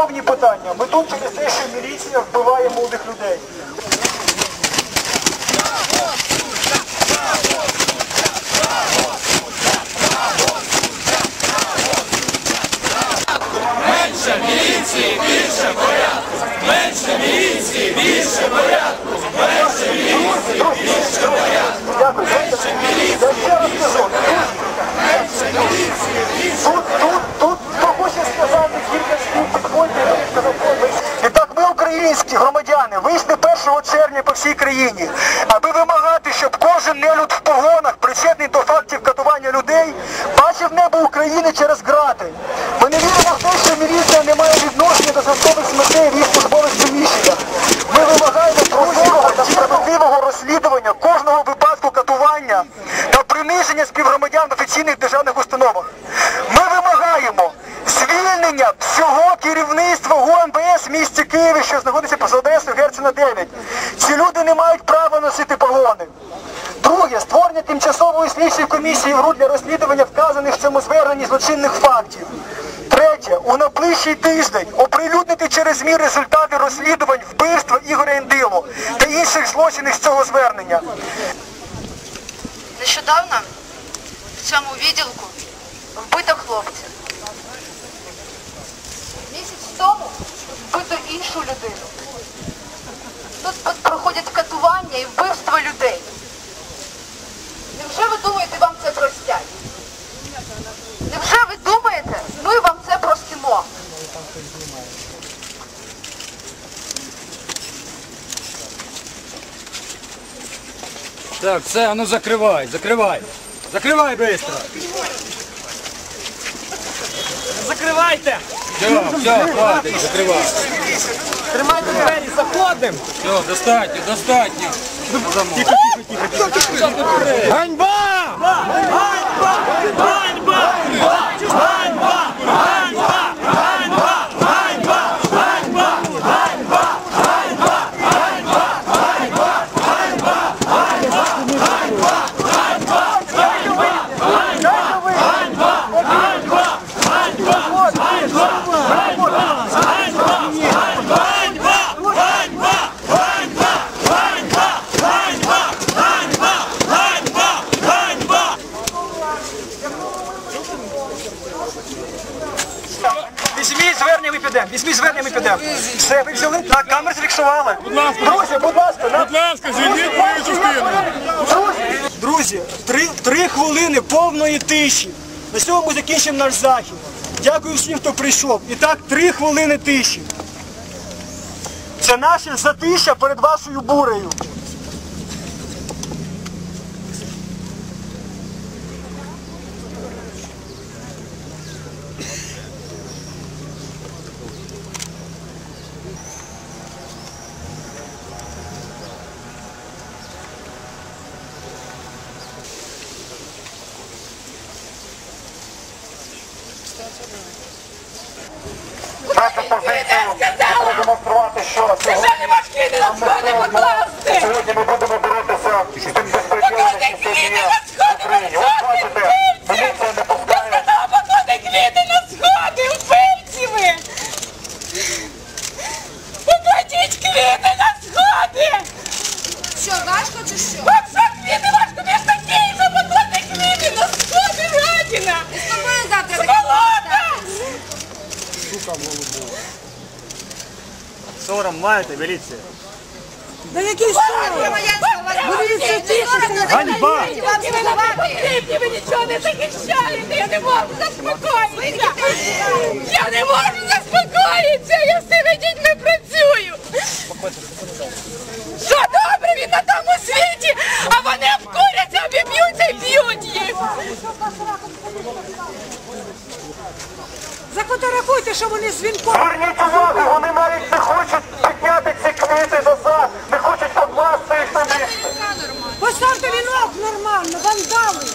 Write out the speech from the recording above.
мовні питання. Ми тут через те, що міліція вбиває молодих людей. Дякую. Я ще раз кажу. Тут, тут, тут, хто по всій країні, аби вимагати, щоб кожен нелюд в погонах, причетний до фактів катування людей, бачив небо України через грати. Ми не віримо в те, що міліція не має відношення до зв'язкових смертей в їх службових приміщеннях. Ми вимагаємо прозорого та справедливого розслідування кожного випадку катування та приниження співгромадян в офіційних державних установах. Ми вимагаємо звільнення всього керівництва ГУНБС в місті Києві, що знаходиться по для розслідування вказаних в цьому зверненні злочинних фактів. Третє, у найближчий тиждень оприлюднити через ЗМІ результати розслідувань вбивства Ігоря Індило та інших злочинів з цього звернення. Нещодавно в цьому відділку вбито хлопця. Місяць тому вбито іншу людину. Тут проходять катування і вбивство людей. Невже ви думаєте, вам це простять? Невже ви думаєте, ми вам це простимо? Так, все, а ну закривай, закривай. Закривай быстро. Закривайте! Все, все, хватить, закривай. Тримайте двері, заходимо! Все, достатньо, достатньо. Ганьба! Ганьба! Ганьба! Ганьба! Ганьба! Візьміть звернення, ми підемо. Візьміть звернення, ми підемо. Все, ви взяли? Так, камери зафіксували. Друзі, будь ласка, на... Будь ласка, звільніть мою частину. Друзі, друзі, три, три хвилини повної тиші. На цьому ми закінчимо наш захід. Дякую всім, хто прийшов. І так, три хвилини тиші. Це наше затища перед вашою бурею. Нашу позицію продемонструвати, що сьогодні, сьогодні ми будемо боротися з тим безпреділом, який сьогодні є в Україні. От бачите, поліція не пускає. квіти на сходи, вбивці ви! Покладіть квіти на сходи! Що, важко чи що? Вам що квіти? Ви ж такі, що поклади квіти на сходи, гадіна! Тобою завтра Сволота! Сором маєте, міліція? Ганьба! Потрібні ви нічого не захищаєте! Я не можу заспокоїтися! Я не можу заспокоїтися! Я з цими дітьми працюю! Що добре він на тому світі, а вони обкуряться, обіб'ються і б'ють їх! Зафотографуйте, що вони з вінком. Зверніть увагу, вони навіть не хочуть підняти ці квіти назад, не хочуть покласти їх на місце. Поставте вінок нормально, вандали.